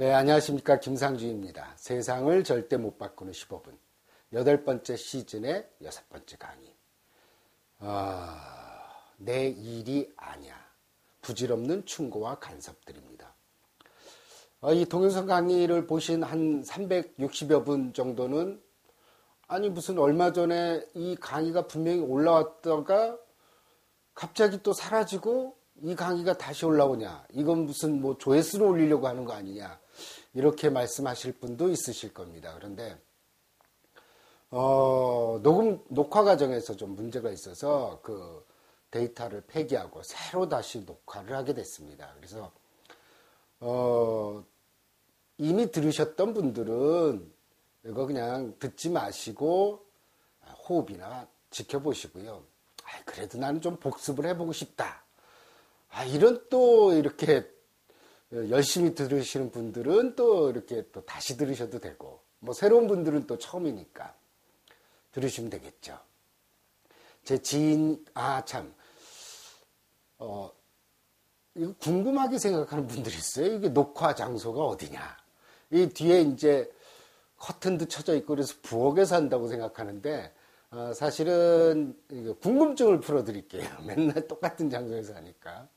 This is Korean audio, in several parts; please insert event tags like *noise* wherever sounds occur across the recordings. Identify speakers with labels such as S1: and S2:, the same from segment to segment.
S1: 네, 안녕하십니까. 김상주입니다. 세상을 절대 못 바꾸는 15분. 여덟 번째 시즌의 여섯 번째 강의. 아, 내 일이 아니야. 부질없는 충고와 간섭들입니다. 아, 이 동영상 강의를 보신 한 360여 분 정도는 아니 무슨 얼마 전에 이 강의가 분명히 올라왔다가 갑자기 또 사라지고 이 강의가 다시 올라오냐. 이건 무슨 뭐 조회수를 올리려고 하는 거 아니냐. 이렇게 말씀하실 분도 있으실 겁니다. 그런데 어, 녹음 녹화 과정에서 좀 문제가 있어서 그 데이터를 폐기하고 새로 다시 녹화를 하게 됐습니다. 그래서 어, 이미 들으셨던 분들은 이거 그냥 듣지 마시고 호흡이나 지켜보시고요. 아, 그래도 나는 좀 복습을 해보고 싶다. 아, 이런 또 이렇게 열심히 들으시는 분들은 또 이렇게 또 다시 들으셔도 되고, 뭐 새로운 분들은 또 처음이니까 들으시면 되겠죠. 제 지인, 아, 참, 어, 이거 궁금하게 생각하는 분들이 있어요. 이게 녹화 장소가 어디냐. 이 뒤에 이제 커튼도 쳐져 있고 그래서 부엌에서 한다고 생각하는데, 어, 사실은 궁금증을 풀어드릴게요. *laughs* 맨날 똑같은 장소에서 하니까.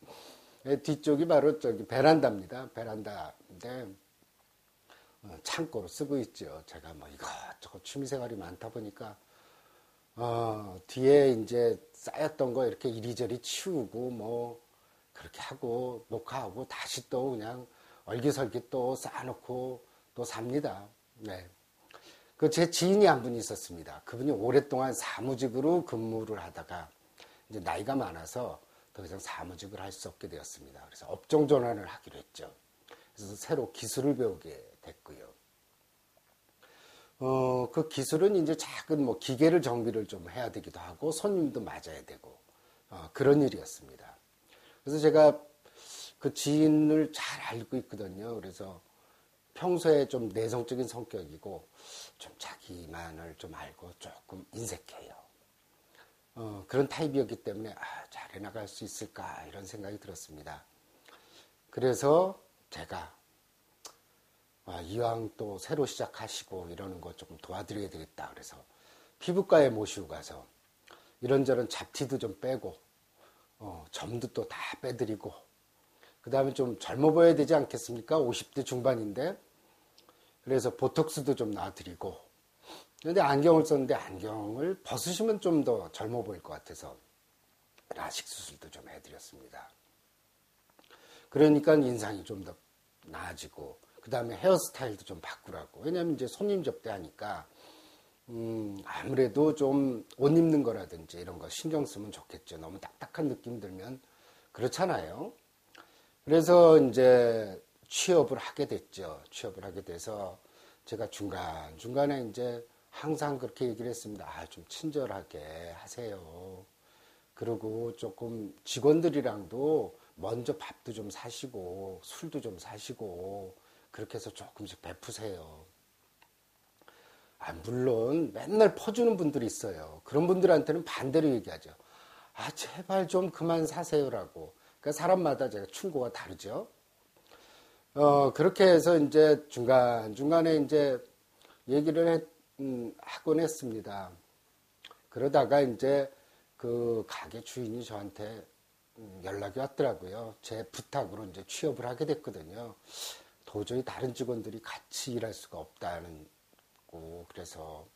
S1: 예, 뒤쪽이 바로 저기 베란다입니다. 베란다인데 어, 창고로 쓰고 있죠. 제가 뭐 이것저것 취미생활이 많다 보니까 어, 뒤에 이제 쌓였던 거 이렇게 이리저리 치우고 뭐 그렇게 하고 녹화하고 다시 또 그냥 얼기설기 또 쌓아놓고 또 삽니다. 네. 그 제 지인이 한 분이 있었습니다. 그분이 오랫동안 사무직으로 근무를 하다가 이제 나이가 많아서 더 이상 사무직을 할 수 없게 되었습니다. 그래서 업종 전환을 하기로 했죠. 그래서 새로 기술을 배우게 됐고요. 어, 그 기술은 이제 작은 뭐 기계를 정비를 좀 해야 되기도 하고 손님도 맞아야 되고 어, 그런 일이었습니다. 그래서 제가 그 지인을 잘 알고 있거든요. 그래서 평소에 좀 내성적인 성격이고 좀 자기만을 좀 알고 조금 인색해요. 어, 그런 타입이었기 때문에 아, 잘 해나갈 수 있을까 이런 생각이 들었습니다. 그래서 제가 아, 이왕 또 새로 시작하시고 이러는 거 조금 도와드려야 되겠다 그래서 피부과에 모시고 가서 이런저런 잡티도 좀 빼고 어, 점도 또 다 빼드리고 그 다음에 좀 젊어 보여야 되지 않겠습니까? 50대 중반인데 그래서 보톡스도 좀 놔드리고 근데 안경을 썼는데 안경을 벗으시면 좀 더 젊어 보일 것 같아서 라식 수술도 좀 해드렸습니다. 그러니까 인상이 좀 더 나아지고 그 다음에 헤어스타일도 좀 바꾸라고 왜냐하면 이제 손님 접대하니까 음, 아무래도 좀 옷 입는 거라든지 이런 거 신경 쓰면 좋겠죠. 너무 딱딱한 느낌 들면 그렇잖아요. 그래서 이제 취업을 하게 됐죠. 취업을 하게 돼서 제가 중간 중간에 이제 항상 그렇게 얘기를 했습니다. 아, 좀 친절하게 하세요. 그리고 조금 직원들이랑도 먼저 밥도 좀 사시고 술도 좀 사시고 그렇게 해서 조금씩 베푸세요. 아, 물론 맨날 퍼주는 분들이 있어요. 그런 분들한테는 반대로 얘기하죠. 아, 제발 좀 그만 사세요라고. 그러니까 사람마다 제가 충고가 다르죠. 어, 그렇게 해서 이제 중간중간에 이제 얘기를 했, 음, 하곤 했습니다. 그러다가 이제 그 가게 주인이 저한테 음, 연락이 왔더라고요. 제 부탁으로 이제 취업을 하게 됐거든요. 도저히 다른 직원들이 같이 일할 수가 없다는 거 그래서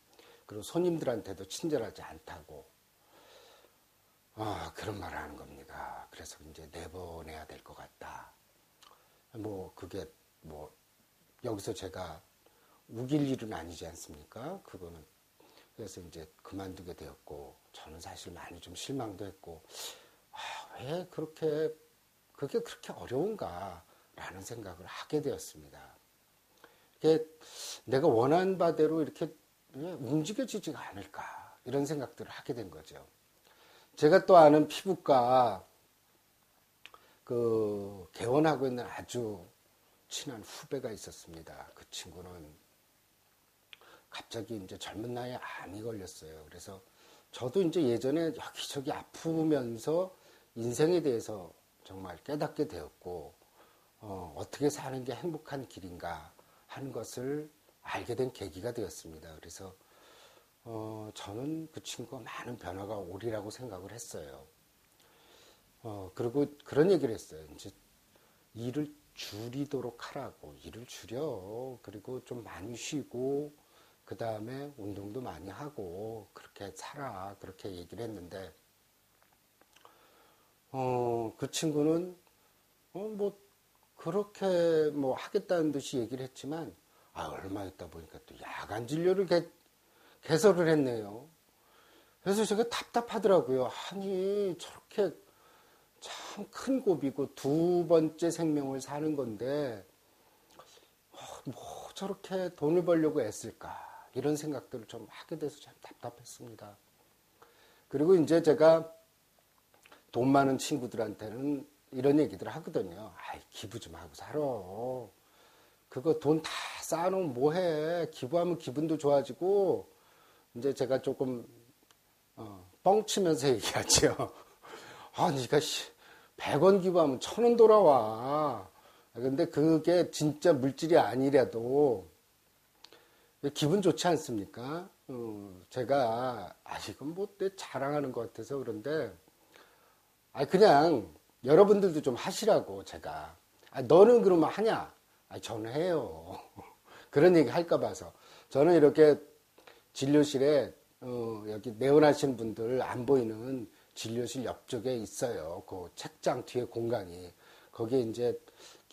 S1: 그리고 손님들한테도 친절하지 않다고 아 그런 말을 하는 겁니다. 그래서 이제 내보내야 될 것 같다. 뭐 그게 뭐 여기서 제가 우길 일은 아니지 않습니까? 그거는. 그래서 이제 그만두게 되었고, 저는 사실 많이 좀 실망도 했고, 아, 왜 그렇게, 그게 그렇게 어려운가, 라는 생각을 하게 되었습니다. 이게 내가 원하는 바대로 이렇게 움직여지지가 않을까, 이런 생각들을 하게 된 거죠. 제가 또 아는 피부과, 그, 개원하고 있는 아주 친한 후배가 있었습니다. 그 친구는 갑자기 이제 젊은 나이에 암이 걸렸어요. 그래서 저도 이제 예전에 여기저기 아프면서 인생에 대해서 정말 깨닫게 되었고, 어, 어떻게 사는 게 행복한 길인가 하는 것을 알게 된 계기가 되었습니다. 그래서 어, 저는 그 친구가 많은 변화가 오리라고 생각을 했어요. 어, 그리고 그런 얘기를 했어요. 이제 일을 줄이도록 하라고. 일을 줄여. 그리고 좀 많이 쉬고, 그 다음에 운동도 많이 하고, 그렇게 살아. 그렇게 얘기를 했는데, 어, 그 친구는, 어, 뭐, 그렇게 뭐 하겠다는 듯이 얘기를 했지만, 아, 얼마 있다 보니까 또 야간 진료를 개, 개설을 했네요. 그래서 제가 답답하더라고요. 아니, 저렇게 참 큰 고비고 두 번째 생명을 사는 건데, 어, 뭐 저렇게 돈을 벌려고 애쓸까. 이런 생각들을 좀 하게 돼서 참 답답했습니다. 그리고 이제 제가 돈 많은 친구들한테는 이런 얘기들 하거든요. 아이, 기부 좀 하고 살아. 그거 돈 다 쌓아놓으면 뭐해. 기부하면 기분도 좋아지고, 이제 제가 조금, 어, 뻥치면서 *laughs* 얘기하죠. 아, 니가 100원 기부하면 1000원 돌아와. 근데 그게 진짜 물질이 아니라도 기분 좋지 않습니까? 어, 제가, 아, 이건 뭐 내 자랑하는 것 같아서 그런데, 아, 그냥 여러분들도 좀 하시라고 제가. 아, 너는 그러면 하냐? 아, 저는 해요. *laughs* 그런 얘기 할까 봐서. 저는 이렇게 진료실에, 어, 여기 내원하신 분들 안 보이는 진료실 옆쪽에 있어요. 그 책장 뒤에 공간이. 거기에 이제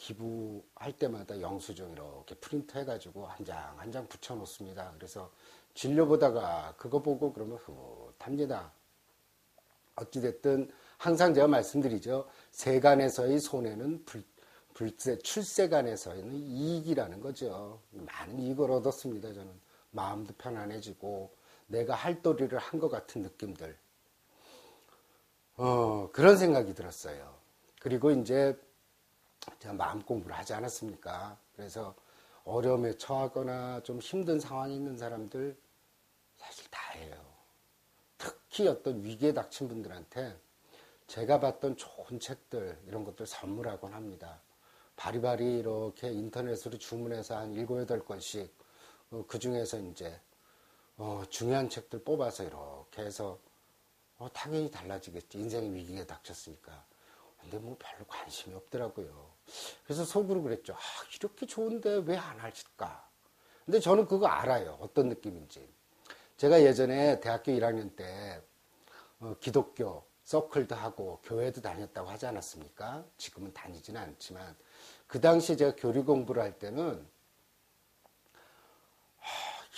S1: 기부할 때마다 영수증 이렇게 프린트 해가지고 한 장, 한 장 붙여 놓습니다. 그래서 진료 보다가 그거 보고 그러면 흐뭇합니다. 어찌됐든 항상 제가 말씀드리죠. 세간에서의 손해는 불, 불세, 출세간에서는 이익이라는 거죠. 많은 이익을 얻었습니다. 저는 마음도 편안해지고 내가 할 도리를 한 것 같은 느낌들. 어, 그런 생각이 들었어요. 그리고 이제 제가 마음 공부를 하지 않았습니까? 그래서 어려움에 처하거나 좀 힘든 상황에 있는 사람들 사실 다 해요. 특히 어떤 위기에 닥친 분들한테 제가 봤던 좋은 책들 이런 것들 선물하곤 합니다. 바리바리 이렇게 인터넷으로 주문해서 한 7, 8권씩 어, 그 중에서 이제 어, 중요한 책들 뽑아서 이렇게 해서 어, 당연히 달라지겠지. 인생의 위기가 닥쳤으니까. 근데 뭐 별로 관심이 없더라고요. 그래서 속으로 그랬죠. 아, 이렇게 좋은데 왜 안 할까? 근데 저는 그거 알아요. 어떤 느낌인지. 제가 예전에 대학교 1학년 때 어, 기독교 서클도 하고 교회도 다녔다고 하지 않았습니까? 지금은 다니지는 않지만 그 당시 제가 교리 공부를 할 때는 아,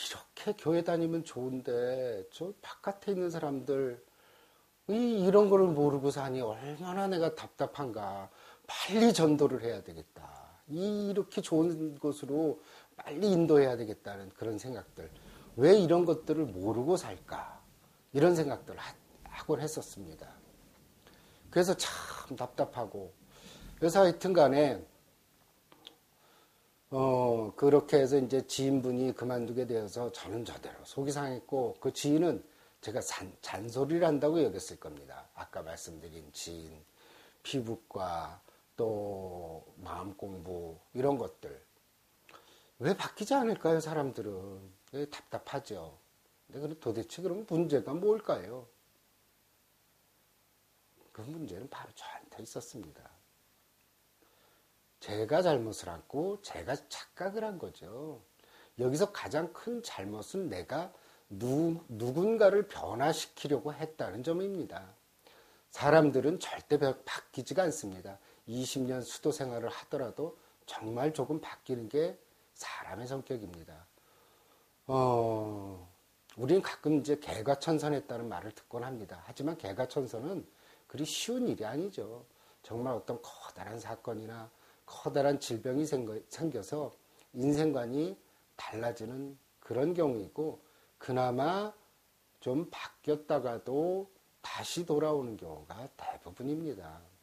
S1: 이렇게 교회 다니면 좋은데 저 바깥에 있는 사람들 이, 이런 거를 모르고 사니 얼마나 내가 답답한가. 빨리 전도를 해야 되겠다. 이, 이렇게 좋은 곳으로 빨리 인도해야 되겠다는 그런 생각들. 왜 이런 것들을 모르고 살까? 이런 생각들을 하곤 했었습니다. 그래서 참 답답하고. 그래서 하여튼 간에, 어, 그렇게 해서 이제 지인분이 그만두게 되어서 저는 저대로 속이 상했고, 그 지인은 제가 잔, 잔소리를 한다고 여겼을 겁니다. 아까 말씀드린 지인, 피부과, 또 마음 공부, 이런 것들. 왜 바뀌지 않을까요, 사람들은? 왜 답답하죠. 근데 도대체 그럼 문제가 뭘까요? 그 문제는 바로 저한테 있었습니다. 제가 잘못을 하고 제가 착각을 한 거죠. 여기서 가장 큰 잘못은 내가 누, 누군가를 변화시키려고 했다는 점입니다. 사람들은 절대 바뀌지가 않습니다. 20년 수도 생활을 하더라도 정말 조금 바뀌는 게 사람의 성격입니다. 어, 우리는 가끔 이제 개과천선했다는 말을 듣곤 합니다. 하지만 개과천선은 그리 쉬운 일이 아니죠. 정말 어떤 커다란 사건이나 커다란 질병이 생겨서 인생관이 달라지는 그런 경우이고 그나마 좀 바뀌었다가도 다시 돌아오는 경우가 대부분입니다.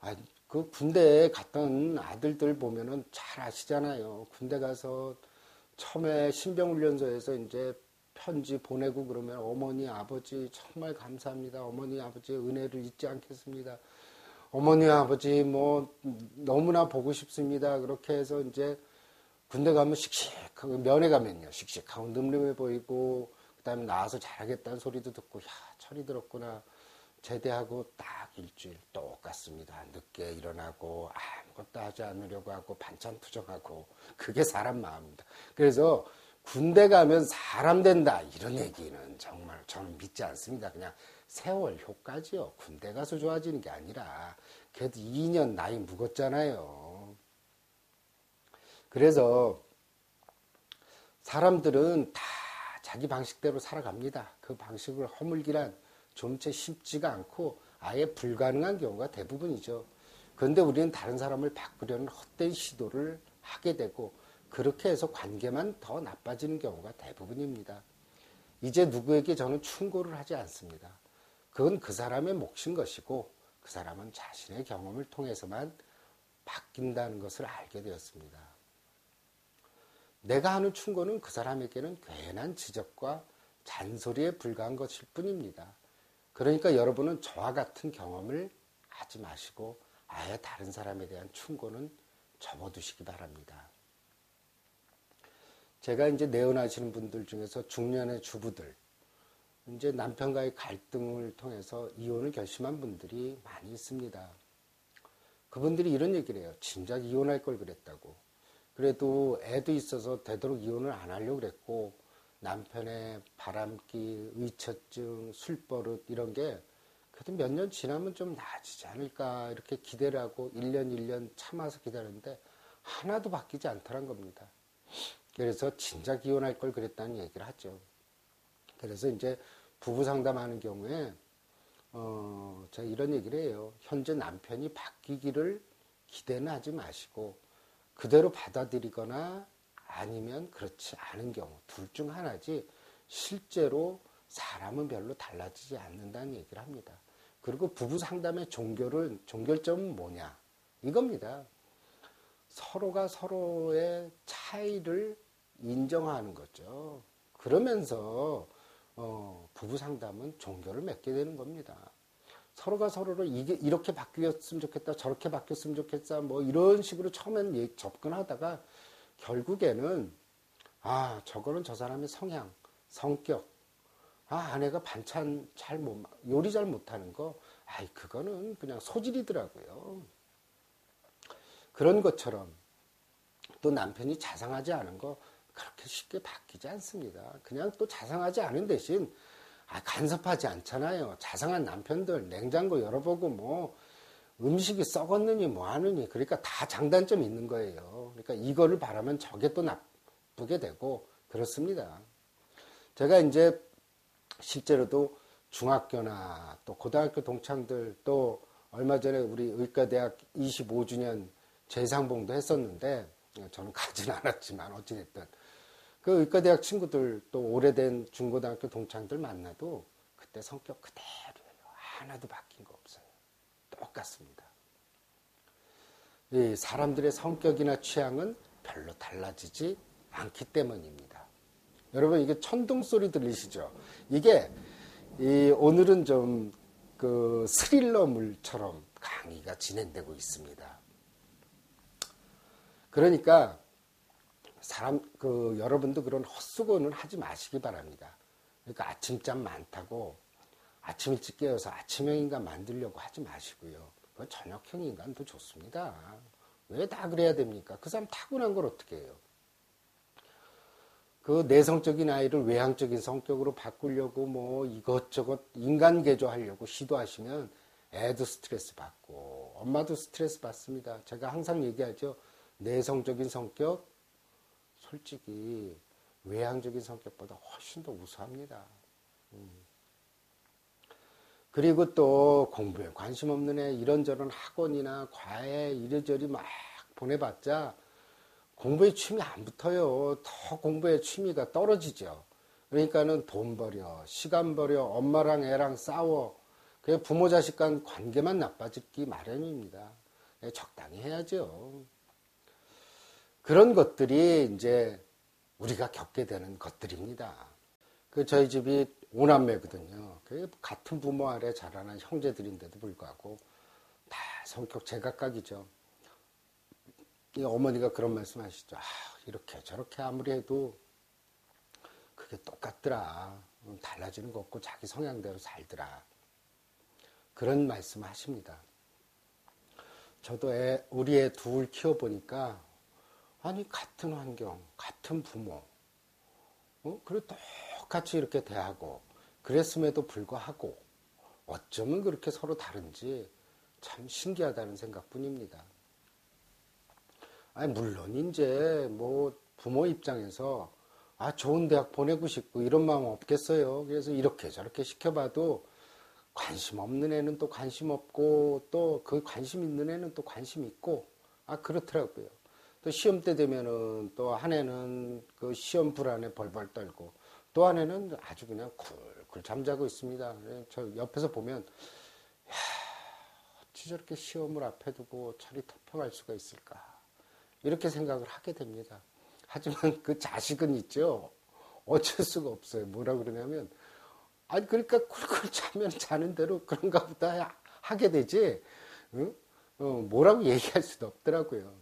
S1: 아, 그 군대에 갔던 아들들 보면은 잘 아시잖아요. 군대 가서 처음에 신병훈련소에서 이제 편지 보내고 그러면 어머니, 아버지 정말 감사합니다. 어머니, 아버지의 은혜를 잊지 않겠습니다. 어머니 아버지 뭐 너무나 보고 싶습니다. 그렇게 해서 이제 군대 가면 씩씩하고 면회 가면요 씩씩하고 늠름해 보이고 그다음에 나와서 잘하겠다는 소리도 듣고 야 철이 들었구나 제대하고 딱 일주일 똑같습니다. 늦게 일어나고 아무것도 하지 않으려고 하고 반찬 투정하고 그게 사람 마음입니다. 그래서 군대 가면 사람 된다 이런 얘기는 정말 저는 믿지 않습니다. 그냥 세월 효과지요. 군대 가서 좋아지는 게 아니라 그래도 2년 나이 묵었잖아요. 그래서 사람들은 다 자기 방식대로 살아갑니다. 그 방식을 허물기란 좀채 쉽지가 않고 아예 불가능한 경우가 대부분이죠. 그런데 우리는 다른 사람을 바꾸려는 헛된 시도를 하게 되고 그렇게 해서 관계만 더 나빠지는 경우가 대부분입니다. 이제 누구에게 저는 충고를 하지 않습니다. 그건 그 사람의 몫인 것이고 그 사람은 자신의 경험을 통해서만 바뀐다는 것을 알게 되었습니다. 내가 하는 충고는 그 사람에게는 괜한 지적과 잔소리에 불과한 것일 뿐입니다. 그러니까 여러분은 저와 같은 경험을 하지 마시고 아예 다른 사람에 대한 충고는 접어두시기 바랍니다. 제가 이제 내원하시는 분들 중에서 중년의 주부들, 이제 남편과의 갈등을 통해서 이혼을 결심한 분들이 많이 있습니다. 그분들이 이런 얘기를 해요. 진작 이혼할 걸 그랬다고. 그래도 애도 있어서 되도록 이혼을 안 하려고 그랬고, 남편의 바람기, 의처증, 술버릇 이런 게 그래도 몇 년 지나면 좀 나아지지 않을까 이렇게 기대를 하고 1년 1년 참아서 기다렸는데 하나도 바뀌지 않더란 겁니다. 그래서 진작 이혼할 걸 그랬다는 얘기를 하죠. 그래서 이제 부부 상담하는 경우에 어, 제가 이런 얘기를 해요. 현재 남편이 바뀌기를 기대는 하지 마시고 그대로 받아들이거나 아니면 그렇지 않은 경우 둘 중 하나지 실제로 사람은 별로 달라지지 않는다는 얘기를 합니다. 그리고 부부 상담의 종결은 종결점은 뭐냐? 이겁니다. 서로가 서로의 차이를 인정하는 거죠. 그러면서 어, 부부 상담은 종결을 맺게 되는 겁니다. 서로가 서로를 이게 이렇게 바뀌었으면 좋겠다, 저렇게 바뀌었으면 좋겠다, 뭐 이런 식으로 처음엔 접근하다가 결국에는 아 저거는 저 사람의 성향, 성격, 아 아내가 반찬 잘 못, 요리 잘 못하는 거, 아이 그거는 그냥 소질이더라고요. 그런 것처럼 또 남편이 자상하지 않은 거 그렇게 쉽게 바뀌지 않습니다. 그냥 또 자상하지 않은 대신 아, 간섭하지 않잖아요. 자상한 남편들 냉장고 열어보고 뭐 음식이 썩었느니 뭐 하느니 그러니까 다 장단점이 있는 거예요. 그러니까 이거를 바라면 저게 또 나쁘게 되고 그렇습니다. 제가 이제 실제로도 중학교나 또 고등학교 동창들 또 얼마 전에 우리 의과대학 25주년 재상봉도 했었는데 저는 가진 않았지만 어찌됐든 그 의과대학 친구들 또 오래된 중고등학교 동창들 만나도 그때 성격 그대로예요. 하나도 바뀐 거. 똑같습니다. 이 사람들의 성격이나 취향은 별로 달라지지 않기 때문입니다. 여러분 이게 천둥 소리 들리시죠? 이게 오늘은 좀 그 스릴러물처럼 강의가 진행되고 있습니다. 그러니까 사람 그 여러분도 그런 헛수고는 하지 마시기 바랍니다. 그러니까 아침잠 많다고 아침 일찍 깨어서 아침형 인간 만들려고 하지 마시고요. 그 저녁형 인간도 좋습니다. 왜 다 그래야 됩니까? 그 사람 타고난 걸 어떻게 해요? 그 내성적인 아이를 외향적인 성격으로 바꾸려고 뭐 이것저것 인간 개조하려고 시도하시면 애도 스트레스 받고 엄마도 스트레스 받습니다. 제가 항상 얘기하죠. 내성적인 성격 솔직히 외향적인 성격보다 훨씬 더 우수합니다. 음. 그리고 또 공부에 관심 없는 애 이런저런 학원이나 과외 이래저리 막 보내봤자 공부에 취미 안 붙어요. 더 공부에 취미가 떨어지죠. 그러니까는 돈 버려, 시간 버려, 엄마랑 애랑 싸워. 그 부모 자식 간 관계만 나빠지기 마련입니다. 네, 적당히 해야죠. 그런 것들이 이제 우리가 겪게 되는 것들입니다. 그 저희 집이 오남매거든요. 그 같은 부모 아래 자라는 형제들인데도 불구하고 다 성격 제각각이죠. 어머니가 그런 말씀 하시죠. 아, 이렇게 저렇게 아무리 해도 그게 똑같더라. 음, 달라지는 거 없고 자기 성향대로 살더라. 그런 말씀 하십니다. 저도 애, 우리 애 둘 키워보니까, 아니, 같은 환경, 같은 부모, 어? 그리고 똑같이 이렇게 대하고, 그랬음에도 불구하고, 어쩌면 그렇게 서로 다른지 참 신기하다는 생각 뿐입니다. 아니, 물론, 이제, 뭐, 부모 입장에서, 아, 좋은 대학 보내고 싶고, 이런 마음 없겠어요. 그래서 이렇게 저렇게 시켜봐도, 관심 없는 애는 또 관심 없고 또 그 관심 있는 애는 또 관심 있고 아 그렇더라고요. 또 시험 때 되면은 또한 애는 그 시험 불안에 벌벌 떨고 또한 애는 아주 그냥 쿨쿨 잠자고 있습니다. 저 옆에서 보면 야, 어찌 저렇게 시험을 앞에 두고 차리 터평할 수가 있을까 이렇게 생각을 하게 됩니다. 하지만 그 자식은 있죠. 어쩔 수가 없어요. 뭐라 그러냐면 아니 그러니까 쿨쿨 자면 자는 대로 그런가 보다 하게 되지. 응? 어, 뭐라고 얘기할 수도 없더라고요.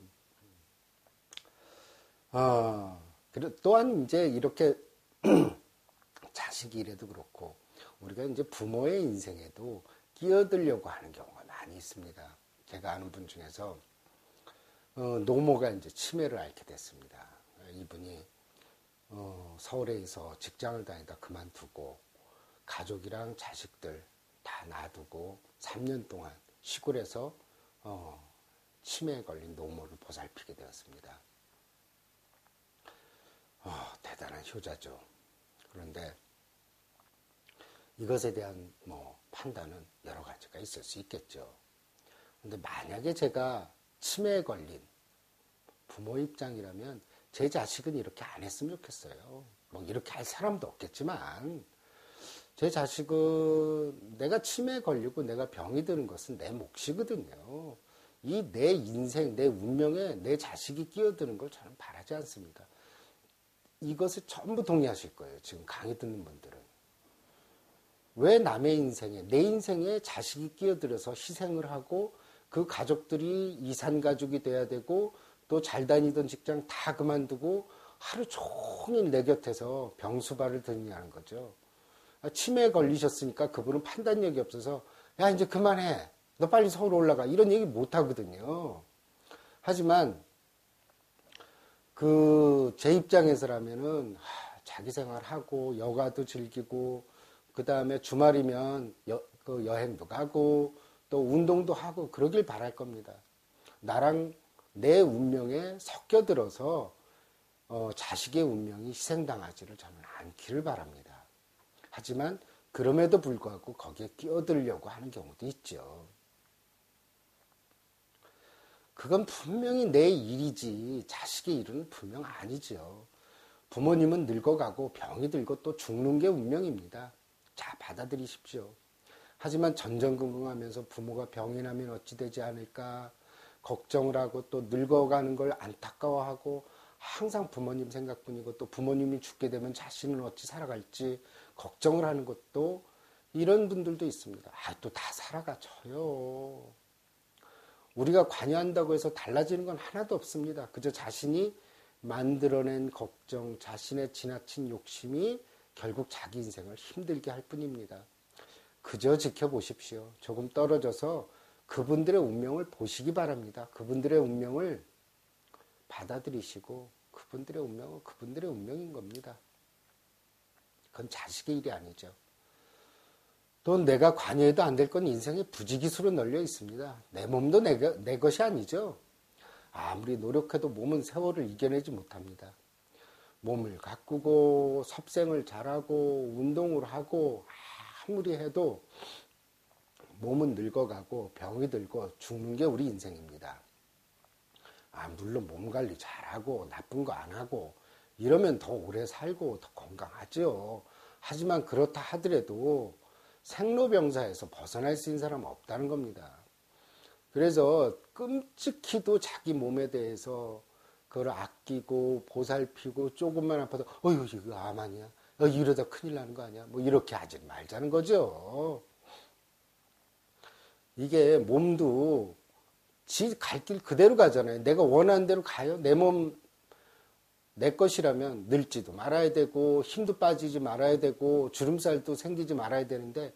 S1: 아, 그리고 또한 이제 이렇게 *clears throat* 자식이 이래도 그렇고 우리가 이제 부모의 인생에도 끼어들려고 하는 경우가 많이 있습니다. 제가 아는 분 중에서 어, 노모가 이제 치매를 앓게 됐습니다. 이분이 어, 서울에서 직장을 다니다 그만두고 가족이랑 자식들 다 놔두고 3년 동안 시골에서 어, 치매에 걸린 노모를 보살피게 되었습니다. 어, 대단한 효자죠. 그런데 이것에 대한 뭐 판단은 여러 가지가 있을 수 있겠죠. 근데 만약에 제가 치매에 걸린 부모 입장이라면 제 자식은 이렇게 안 했으면 좋겠어요. 뭐 이렇게 할 사람도 없겠지만 제 자식은 내가 치매에 걸리고 내가 병이 드는 것은 내 몫이거든요. 이 내 인생, 내 운명에 내 자식이 끼어드는 걸 저는 바라지 않습니다. 이것을 전부 동의하실 거예요. 지금 강의 듣는 분들은. 왜 남의 인생에, 내 인생에 자식이 끼어들어서 희생을 하고 그 가족들이 이산 가족이 돼야 되고 또 잘 다니던 직장 다 그만두고 하루 종일 내 곁에서 병수발을 드느냐는 거죠. 치매에 걸리셨으니까 그분은 판단력이 없어서 야 이제 그만해. 너 빨리 서울 올라가. 이런 얘기 못 하거든요. 하지만 그 제 입장에서라면은 하, 자기 생활하고 여가도 즐기고 그 다음에 주말이면 여, 그 여행도 가고 또 운동도 하고 그러길 바랄 겁니다 나랑 내 운명에 섞여들어서 어, 자식의 운명이 희생당하지를 저는 않기를 바랍니다. 하지만 그럼에도 불구하고 거기에 끼어들려고 하는 경우도 있죠. 그건 분명히 내 일이지 자식의 일은 분명 아니죠. 부모님은 늙어가고 병이 들고 또 죽는 게 운명입니다. 자, 받아들이십시오. 하지만 전전긍긍하면서 부모가 병이 나면 어찌 되지 않을까 걱정을 하고 또 늙어가는 걸 안타까워하고 항상 부모님 생각뿐이고 또 부모님이 죽게 되면 자신은 어찌 살아갈지 걱정을 하는 것도 이런 분들도 있습니다. 아, 또 다 살아가줘요. 우리가 관여한다고 해서 달라지는 건 하나도 없습니다. 그저 자신이 만들어낸 걱정, 자신의 지나친 욕심이 결국 자기 인생을 힘들게 할 뿐입니다. 그저 지켜보십시오. 조금 떨어져서 그분들의 운명을 보시기 바랍니다. 그분들의 운명을 받아들이시고 그분들의 운명은 그분들의 운명인 겁니다. 그건 자식의 일이 아니죠. 또 내가 관여해도 안 될 건 인생의 부지기수로 널려 있습니다. 내 몸도 내, 내 것이 아니죠. 아무리 노력해도 몸은 세월을 이겨내지 못합니다. 몸을 가꾸고 섭생을 잘하고 운동을 하고 아무리 해도 몸은 늙어가고 병이 들고 죽는 게 우리 인생입니다. 아, 물론 몸 관리 잘하고 나쁜 거 안 하고 이러면 더 오래 살고 더 건강하죠. 하지만 그렇다 하더라도 생로병사에서 벗어날 수 있는 사람은 없다는 겁니다. 그래서 끔찍히도 자기 몸에 대해서 그걸 아끼고 보살피고 조금만 아파도 어휴 이거 암 아니야? 어, 이러다 큰일 나는 거 아니야? 뭐 이렇게 하지 말자는 거죠. 이게 몸도 지 갈 길 그대로 가잖아요. 내가 원하는 대로 가요. 내 몸, 내 것이라면 늙지도 말아야 되고, 힘도 빠지지 말아야 되고, 주름살도 생기지 말아야 되는데,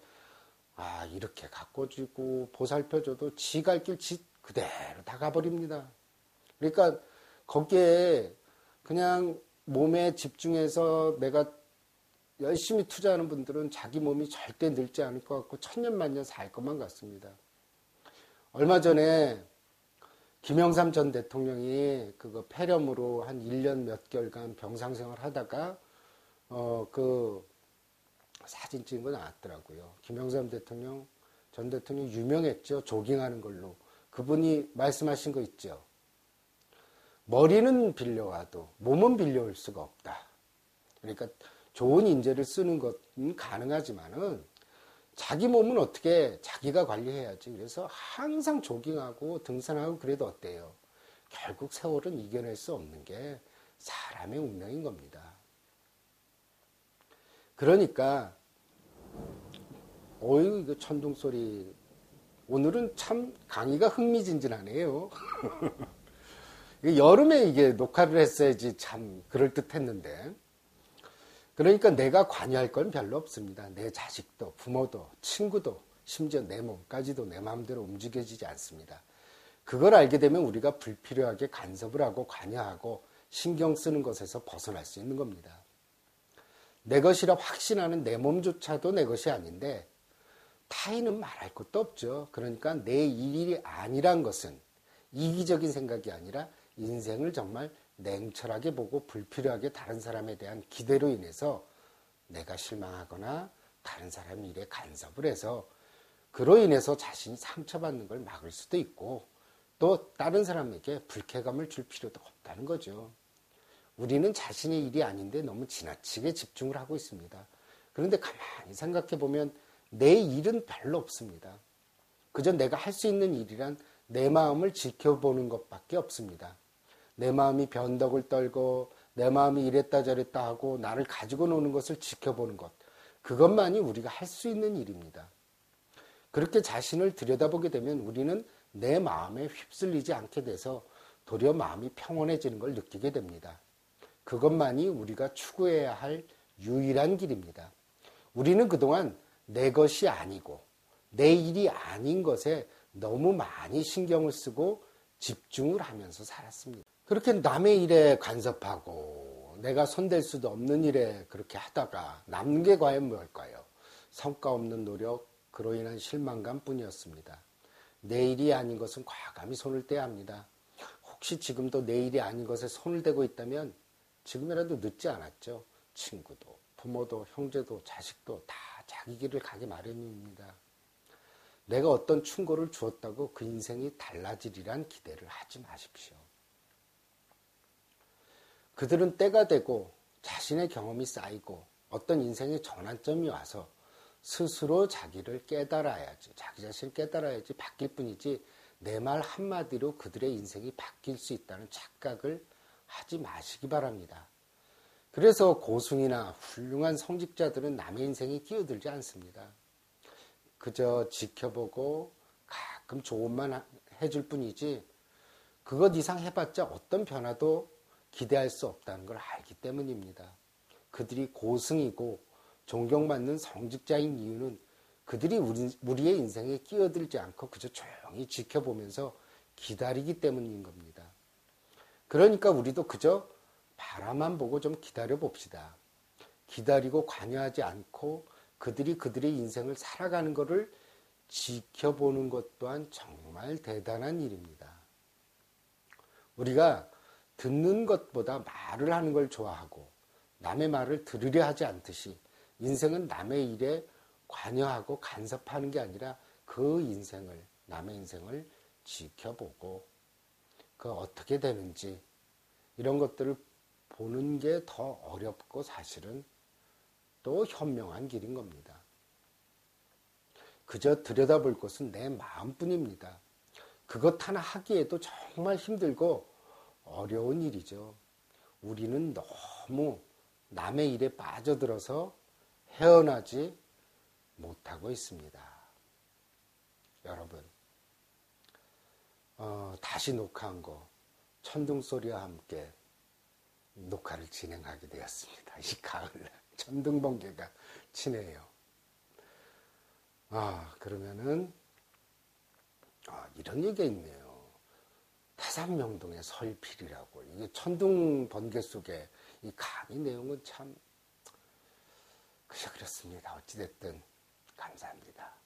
S1: 아, 이렇게 가꿔주고, 보살펴줘도 지 갈 길 지 그대로 다 가버립니다. 그러니까 거기에 그냥 몸에 집중해서 내가 열심히 투자하는 분들은 자기 몸이 절대 늙지 않을 것 같고 천년만년 살 것만 같습니다. 얼마 전에 김영삼 전 대통령이 그거 폐렴으로 한 1년 몇 개월간 병상 생활 하다가 어 그 사진 찍은 거 나왔더라고요. 김영삼 대통령 전 대통령 유명했죠. 조깅하는 걸로. 그분이 말씀하신 거 있죠. 머리는 빌려와도 몸은 빌려올 수가 없다. 그러니까 좋은 인재를 쓰는 것은 가능하지만은 자기 몸은 어떻게 자기가 관리해야지. 그래서 항상 조깅하고 등산하고 그래도 어때요? 결국 세월은 이겨낼 수 없는 게 사람의 운명인 겁니다. 그러니까 어유 이거 천둥 소리 오늘은 참 강의가 흥미진진하네요. *laughs* 여름에 이게 녹화를 했어야지 참 그럴듯했는데 그러니까 내가 관여할 건 별로 없습니다. 내 자식도, 부모도, 친구도, 심지어 내 몸까지도 내 마음대로 움직여지지 않습니다. 그걸 알게 되면 우리가 불필요하게 간섭을 하고 관여하고 신경 쓰는 것에서 벗어날 수 있는 겁니다. 내 것이라 확신하는 내 몸조차도 내 것이 아닌데 타인은 말할 것도 없죠. 그러니까 내 일이 아니란 것은 이기적인 생각이 아니라 인생을 정말 냉철하게 보고 불필요하게 다른 사람에 대한 기대로 인해서 내가 실망하거나 다른 사람 일에 간섭을 해서 그로 인해서 자신이 상처받는 걸 막을 수도 있고 또 다른 사람에게 불쾌감을 줄 필요도 없다는 거죠. 우리는 자신의 일이 아닌데 너무 지나치게 집중을 하고 있습니다. 그런데 가만히 생각해 보면 내 일은 별로 없습니다. 그저 내가 할 수 있는 일이란 내 마음을 지켜보는 것밖에 없습니다. 내 마음이 변덕을 떨고 내 마음이 이랬다 저랬다 하고 나를 가지고 노는 것을 지켜보는 것. 그것만이 우리가 할 수 있는 일입니다. 그렇게 자신을 들여다보게 되면 우리는 내 마음에 휩쓸리지 않게 돼서 도리어 마음이 평온해지는 걸 느끼게 됩니다. 그것만이 우리가 추구해야 할 유일한 길입니다. 우리는 그동안 내 것이 아니고 내 일이 아닌 것에 너무 많이 신경을 쓰고 집중을 하면서 살았습니다. 그렇게 남의 일에 간섭하고 내가 손댈 수도 없는 일에 그렇게 하다가 남는 게 과연 뭘까요? 성과 없는 노력, 그로 인한 실망감 뿐이었습니다. 내 일이 아닌 것은 과감히 손을 떼야 합니다. 혹시 지금도 내 일이 아닌 것에 손을 대고 있다면 지금이라도 늦지 않았죠. 친구도, 부모도, 형제도, 자식도 다 자기 길을 가기 마련입니다. 내가 어떤 충고를 주었다고 그 인생이 달라지리란 기대를 하지 마십시오. 그들은 때가 되고 자신의 경험이 쌓이고 어떤 인생의 전환점이 와서 스스로 자기를 깨달아야지, 자기 자신을 깨달아야지 바뀔 뿐이지 내 말 한마디로 그들의 인생이 바뀔 수 있다는 착각을 하지 마시기 바랍니다. 그래서 고승이나 훌륭한 성직자들은 남의 인생에 끼어들지 않습니다. 그저 지켜보고 가끔 조언만 해줄 뿐이지 그것 이상 해봤자 어떤 변화도 기대할 수 없다는 걸 알기 때문입니다. 그들이 고승이고 존경받는 성직자인 이유는 그들이 우리, 우리의 인생에 끼어들지 않고 그저 조용히 지켜보면서 기다리기 때문인 겁니다. 그러니까 우리도 그저 바라만 보고 좀 기다려 봅시다. 기다리고 관여하지 않고 그들이 그들의 인생을 살아가는 것을 지켜보는 것 또한 정말 대단한 일입니다. 우리가 듣는 것보다 말을 하는 걸 좋아하고 남의 말을 들으려 하지 않듯이 인생은 남의 일에 관여하고 간섭하는 게 아니라 그 인생을, 남의 인생을 지켜보고 그 어떻게 되는지 이런 것들을 보는 게 더 어렵고 사실은 또 현명한 길인 겁니다. 그저 들여다볼 것은 내 마음뿐입니다. 그것 하나 하기에도 정말 힘들고 어려운 일이죠. 우리는 너무 남의 일에 빠져들어서 헤어나지 못하고 있습니다. 여러분, 어, 다시 녹화한 거 천둥 소리와 함께 녹화를 진행하게 되었습니다. 이 가을 천둥 번개가 치네요. 아 그러면은 아, 이런 얘기가 있네요. 태산명동의 설필이라고 이게 천둥 번개 속에 이 강의 내용은 참 그저 그렇습니다. 어찌됐든 감사합니다.